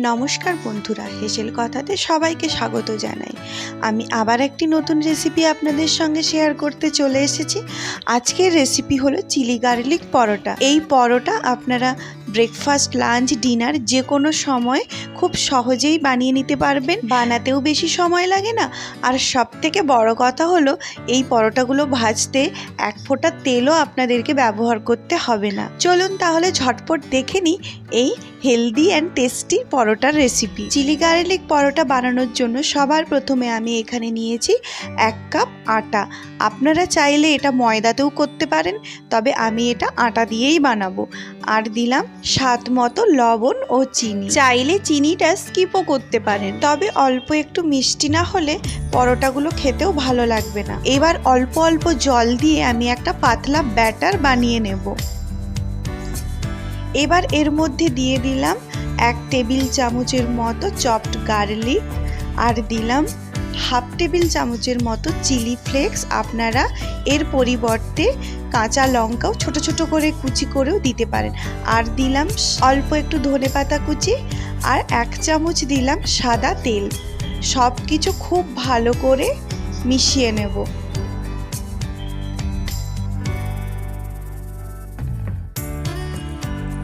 নমস্কার বন্ধুরা, হেসেল কথাতে সবাইকে স্বাগত জানাই। আমি আবার একটি নতুন রেসিপি আপনাদের সঙ্গে শেয়ার করতে চলে এসেছি। আজকের রেসিপি হলো চিলি গার্লিক পরোটা। এই পরোটা আপনারা ব্রেকফাস্ট লাঞ্চ ডিনার যে কোনো সময় খুব সহজেই বানিয়ে নিতে পারবেন। বানাতেও বেশি সময় লাগে না। আর সব থেকে বড় কথা হলো, এই পরোটাগুলো ভাজতে এক ফোঁটা তেলও আপনাদেরকে ব্যবহার করতে হবে না। চলুন তাহলে ঝটপট দেখে নিই এই হেলদি অ্যান্ড টেস্টি পরোটার রেসিপি চিলি গার্লিক পরোটা বানানোর জন্য সবার প্রথমে আমি এখানে নিয়েছি এক কাপ আটা। আপনারা চাইলে এটা ময়দাতেও করতে পারেন, তবে আমি এটা আটা দিয়েই বানাবো। আর দিলাম স্বাদ মতো লবণ ও চিনি। চাইলে চিনিটা স্কিপও করতে পারেন, তবে অল্প একটু মিষ্টি না হলে পরোটাগুলো খেতেও ভালো লাগবে না। এবার অল্প অল্প জল দিয়ে আমি একটা পাতলা ব্যাটার বানিয়ে নেব। এবার এর মধ্যে দিয়ে দিলাম এক টেবিল চামচের মতো চপড গার্লিক আর দিলাম হাফ টেবিল চামচের মতো চিলি ফ্লেক্স আপনারা এর পরিবর্তে কাঁচা লঙ্কাও ছোট ছোট করে কুচি করেও দিতে পারেন। আর দিলাম অল্প একটু ধনে পাতা কুচি আর এক চামচ দিলাম সাদা তেল। সব কিছু খুব ভালো করে মিশিয়ে নেব।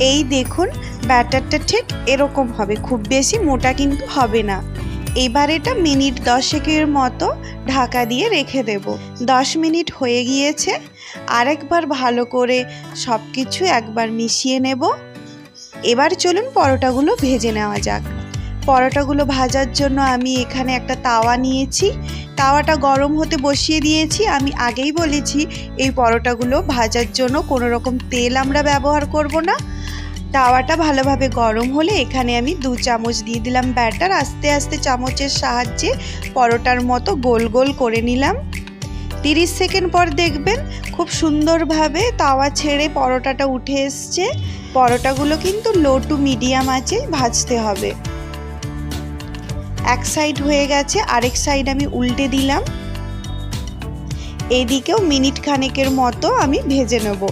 এই দেখুন, ব্যাটারটা ঠিক এরকম হবে, খুব বেশি মোটা কিন্তু হবে না। এবার এটা মিনিট দশেকের মতো ঢাকা দিয়ে রেখে দেব। দশ মিনিট হয়ে গিয়েছে, আরেকবার ভালো করে সব কিছু একবার মিশিয়ে নেব। এবার চলুন পরোটাগুলো ভেজে নেওয়া যাক। পরোটাগুলো ভাজার জন্য আমি এখানে একটা তাওয়া নিয়েছি। তাওয়াটা গরম হতে বসিয়ে দিয়েছি। আমি আগেই বলেছি, এই পরোটাগুলো ভাজার জন্য কোনো রকম তেল আমরা ব্যবহার করব না। তাওয়াটা ভালোভাবে গরম হলে এখানে আমি দু চামচ দিয়ে দিলাম ব্যাটার। আস্তে আস্তে চামচের সাহায্যে পরোটার মতো গোল গোল করে নিলাম। তিরিশ সেকেন্ড পর দেখবেন খুব সুন্দরভাবে তাওয়া ছেড়ে পরোটাটা উঠে এসছে। পরোটাগুলো কিন্তু লো টু মিডিয়াম আছে ভাজতে হবে। এক সাইড হয়ে গেছে, আরেক সাইড আমি উল্টে দিলাম। এদিকেও মিনিট খানেকের মতো আমি ভেজে নেব।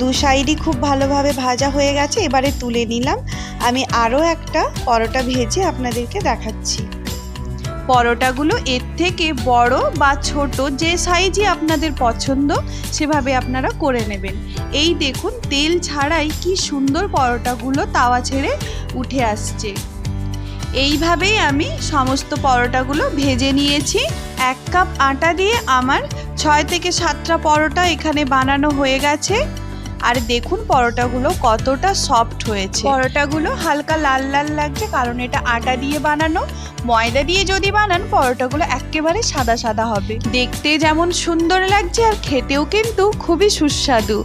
দু সাইডই খুব ভালোভাবে ভাজা হয়ে গেছে, এবারে তুলে নিলাম। আমি আরও একটা পরোটা ভেজে আপনাদেরকে দেখাচ্ছি। পরোটাগুলো এর থেকে বড় বা ছোট যে সাইজই আপনাদের পছন্দ, সেভাবে আপনারা করে নেবেন। এই দেখুন, তেল ছাড়াই কি সুন্দর পরোটাগুলো তাওয়া ছেড়ে উঠে আসছে। এইভাবেই আমি সমস্ত পরোটাগুলো ভেজে নিয়েছি। এক কাপ আটা দিয়ে আমার ছয় থেকে সাতটা পরোটা এখানে বানানো হয়ে গেছে। আর দেখুন পরোটাগুলো কতটা সফট হয়েছে। পরোটাগুলো হালকা লাল লাল লাগছে কারণ এটা আটা দিয়ে বানানো। ময়দা দিয়ে যদি বানান পরোটাগুলো একেবারে সাদা সাদা হবে। দেখতে যেমন সুন্দর লাগছে আর খেতেও কিন্তু খুবই সুস্বাদু।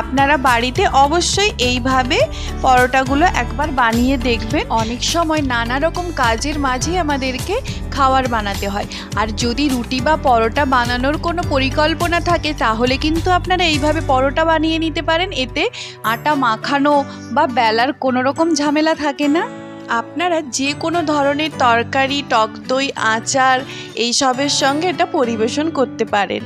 আপনারা বাড়িতে অবশ্যই এইভাবে পরোটাগুলো একবার বানিয়ে দেখবেন। অনেক সময় নানা রকম কাজের মাঝে আমাদেরকে খাবার বানাতে হয়। আর যদি রুটি বা পরোটা বানানোর কোনো পরিকল্পনা থাকে, তাহলে কিন্তু আপনারা এইভাবে পরোটা বানিয়ে নিতে পারেন। এতে আটা মাখানো বা বেলার কোনো রকম ঝামেলা থাকে না। আপনারা যে কোনো ধরনের তরকারি, টক দই, আচার এইসবের সঙ্গে এটা পরিবেশন করতে পারেন।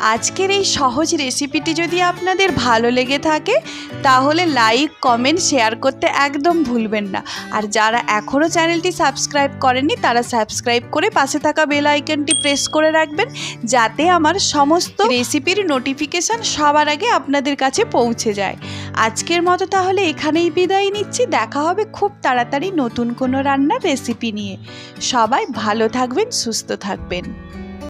আজকের এই সহজ রেসিপিটি যদি আপনাদের ভালো লেগে থাকে, তাহলে লাইক কমেন্ট শেয়ার করতে একদম ভুলবেন না। আর যারা এখনও চ্যানেলটি সাবস্ক্রাইব করেননি, তারা সাবস্ক্রাইব করে পাশে থাকা বেল আইকনটি প্রেস করে রাখবেন, যাতে আমার সমস্ত রেসিপির নোটিফিকেশান সবার আগে আপনাদের কাছে পৌঁছে যায়। আজকের মতো তাহলে এখানেই বিদায় নিচ্ছি। দেখা হবে খুব তাড়াতাড়ি নতুন কোনো রান্নার রেসিপি নিয়ে। সবাই ভালো থাকবেন, সুস্থ থাকবেন।